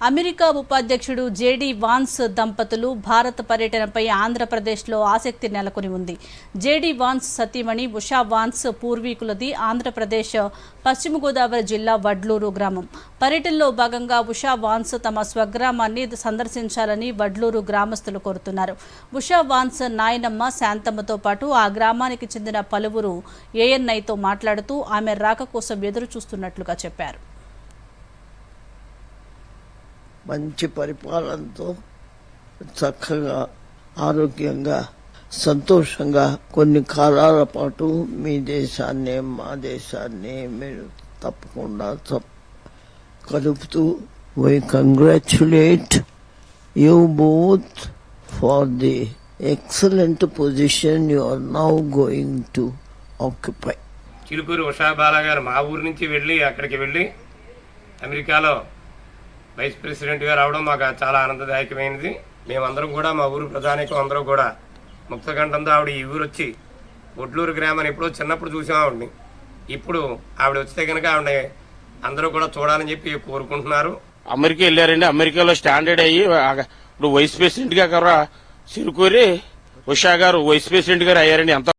America ఉపాధ్యక్షుడు JD Vance దంపతులు భారత పర్యటనపై ఆంధ్రప్రదేశ్లో ఆసక్తి నెలకొని ఉంది. జేడీ వాన్స్ సతీమణి ఉషా వాన్స్ పూర్వీకులది ఆంధ్రప్రదేశ్ పశ్చిమ గోదావరి జిల్లా వడ్లూరు గ్రామం. పర్యటనలో భాగంగా ఉషా వాన్స్ తమ స్వగ్రామాన్ని సందర్శించాలని వడ్లూరు గ్రామస్తులు కోరుతున్నారు. ఉషా వాన్స్ నాయనమ్మ శాంతమ్మతో పాటు ఆ గ్రామానికి చెందిన పలువురు ఏఎన్ఐతో మాట్లాడుతూ ఆమె రాక కోసం ఎదురు చూస్తున్నట్లుగా చెప్పారు. మంచి పరిపాలనతో చక్కగా ఆరోగ్యంగా సంతోషంగా కొన్ని కాలాల పాటు మీ దేశాన్ని మా దేశాన్ని మీరు తప్పకుండా కలుపుతూ why congratulate you both for the excellent position you are now going to occupy Chilukuru Usha Bala గారు మా ఊరు నుంచి వెళ్ళి అక్కడికి వెళ్ళి అమెరికాలో వైస్ ప్రెసిడెంట్గా రావడం మాకు చాలా ఆనందదాయకమైనది. మేమందరం కూడా మా ఊరు ప్రధానికం అందరూ కూడా ముక్తకంఠంతో ఆవిడ ఈ ఊరు వచ్చి ఒడ్లూరు గ్రామాన్ని ఎప్పుడో చిన్నప్పుడు చూసాం ఆవిడని. ఇప్పుడు ఆవిడ వస్తే కనుక ఆవిడ అందరూ కూడా చూడాలని చెప్పి కోరుకుంటున్నారు. అమెరికా వెళ్ళారండి. అమెరికాలో స్టాండర్డ్ అయ్యి ఇప్పుడు వైస్ ప్రెసిడెంట్గా కూడా సిరుకూరి ఉషా గారు వైస్ ప్రెసిడెంట్ గారు అయ్యారండి. ఎంత